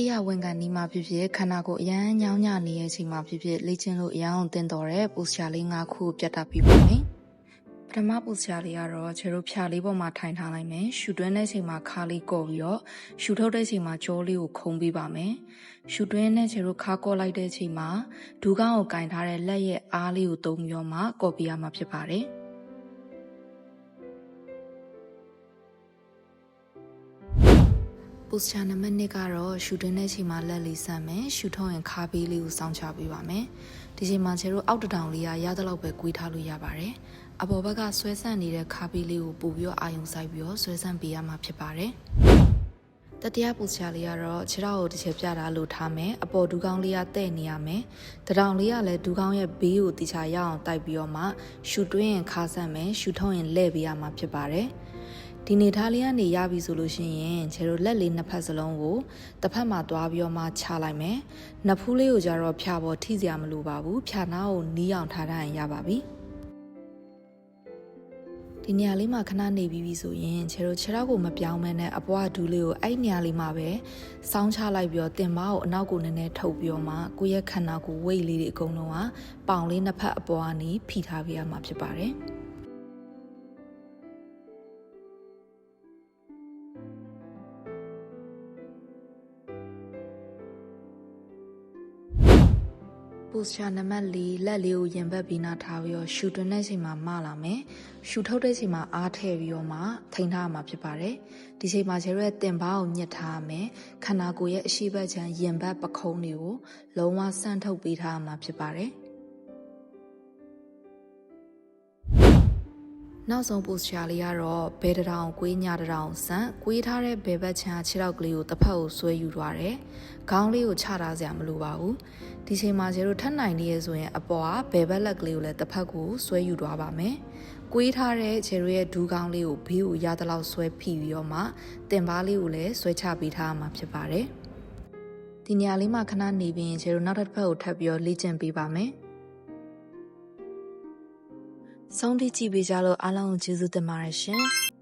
အိယာဝန်ကန်နီးမှာဖြစ်ဖြစ်ခန္ဓာကိုယ်အရန်ညောင်းညနေတဲ့အချိန်မှာဖြစ်ဖြစ်လေ့ကျင့်လို့အရန်အောင်တင်တော်တဲ့ပိုစချာလေး၅ခုကိုပြတ်တာပြီးပါမယ်ပထမပိုစချာလေးကတော့ခြေတို့ဖြာလေးပေါ်မှာထိုင်ထားလိုက်မယ်ရှူတွင်းတဲ့အချိန်မှာခါလေးကော့ပြီးတော့ရှူထုတ်တဲ့အချိန်မှာကြောလေးကိုခုံပေးပါမယ်ရှူတွင်းနဲ့ခြေတို့ခါကော့လိုက်တဲ့အချိန်မှာဒူးကောင်းကိုကင်ထားတဲ့လက်ရဲ့အားလေးကိုသုံးပြီးတော့မှကော့ပေးရမှာဖြစ်ပါတယ် ပိုစချာနံပါတ်1ကတော့ရှူတင်တဲ့အချိန်မှာလက်လေးဆန့်မယ်ရှူထုတ်ရင်ခါပေးလေးကိုစောင့်ချပေးပါမယ်ဒီချိန်မှာကျတို့အောက်တတောင်လေးကရသလောက်ပဲကွေးထားလို့ရပါတယ်အပေါ်ဘက်ကဆွဲဆန့်နေတဲ့ခါပေးလေးကိုပို့ပြီးတော့အာယုံဆိုင်ပြီးတော့ဆွဲဆန့်ပေးရမှာဖြစ်ပါတယ်တတိယပူချာလေးကတော့ခြေထောက်ကိုတစ်ချက်ပြတာလို့ထားမယ်အပေါ်ဒူးကောင်းလေးကတဲ့နေရမယ်တတောင်လေးကလည်းဒူးကောင်းရဲ့ဘေးကိုတိချာရအောင်တိုက်ပြီးတော့မှရှူတွင်းရင်ခါဆန့်မယ်ရှူထုတ်ရင်လဲ့ပေးရမှာဖြစ်ပါတယ် ဒီနေထားလေးကနေရပြီဆိုလို့ရှိရင်ခြေတို့လက်လေးနှစ်ဖက်စလုံးကိုတစ်ဖက်မှာသွားပြီးတော့မှချလိုက်မယ်နှစ်ဖူးလေးကိုကြတော့ဖြာပေါ်ထိစရာမလိုပါဘူးဖြာနာကိုနီးအောင်ထားထားရင်ရပါပြီဒီနေရာလေးမှာခဏနေပြီးပြီဆိုရင်ခြေတို့ခြေထောက်ကိုမပြောင်းမဲနဲ့အပွားဒူးလေးကိုအဲ့နေရာလေးမှာပဲစောင်းချလိုက်ပြီးတော့တင်မကိုအနောက်ကိုနည်းနည်းထုတ်ပြီးတော့မှကိုယ့်ရဲ့ခန္ဓာကိုယ်ဝိတ်လေးတွေအကုန်လုံးကပေါင်လေးနှစ်ဖက်အပေါ်ကနေဖိထားပေးရမှာဖြစ်ပါတယ်။ ပိုစချာနံပါတ်၄လက်လေးကိုရင်ဘတ်ပြီးနာထားပြီးတော့ရှူတွန်းတဲ့ချိန်မှာမလာမယ်ရှူထုတ်တဲ့ချိန်မှာအားထည့်ပြီးတော့မှထိန်းထားရမှာဖြစ်ပါတယ်ဒီချိန်မှာကျရဲတင်ပါးကိုညှစ်ထားရမယ်ခန္ဓာကိုယ်ရဲ့အရှိဘက်ချမ်းရင်ဘတ်ပခုံးတွေကိုလုံးဝဆန့်ထုတ်ပေးထားရမှာဖြစ်ပါတယ် နောက်ဆုံးပိုစချာလေးကတော့ဘဲတရောင်ကွေးညတရောင်ဆန့်ကွေးထားတဲ့ဘဲဘက်ချမ်းခြေထောက်ကလေးကိုတစ်ဖက်ကိုဆွဲယူသွားတယ်။ခေါင်းလေးကိုချထားစရာမလိုပါဘူး။ဒီချိန်မှာကျတို့ထပ်နိုင်နေရဆိုရင်အပေါ်ကဘဲဘက်လက်ကလေးကိုလည်းတစ်ဖက်ကိုဆွဲယူသွားပါမယ်။ကွေးထားတဲ့ခြေတို့ရဲ့ဒူးကောင်းလေးကိုဘေးကိုရသလောက်ဆွဲဖိပြီးတော့မှတင်ပါးလေးကိုလည်းဆွဲချပေးထားမှာဖြစ်ပါတယ်။ဒီနေရာလေးမှာခဏနေပြီးရင်ကျတို့နောက်တစ်ဖက်ကိုထပ်ပြီးတော့လေ့ကျင့်ပေးပါမယ်။ ဆုံးထိကြည့်ပေးကြလို့အားလုံးကိုကျေးဇူးတင်ပါတယ်ရှင်။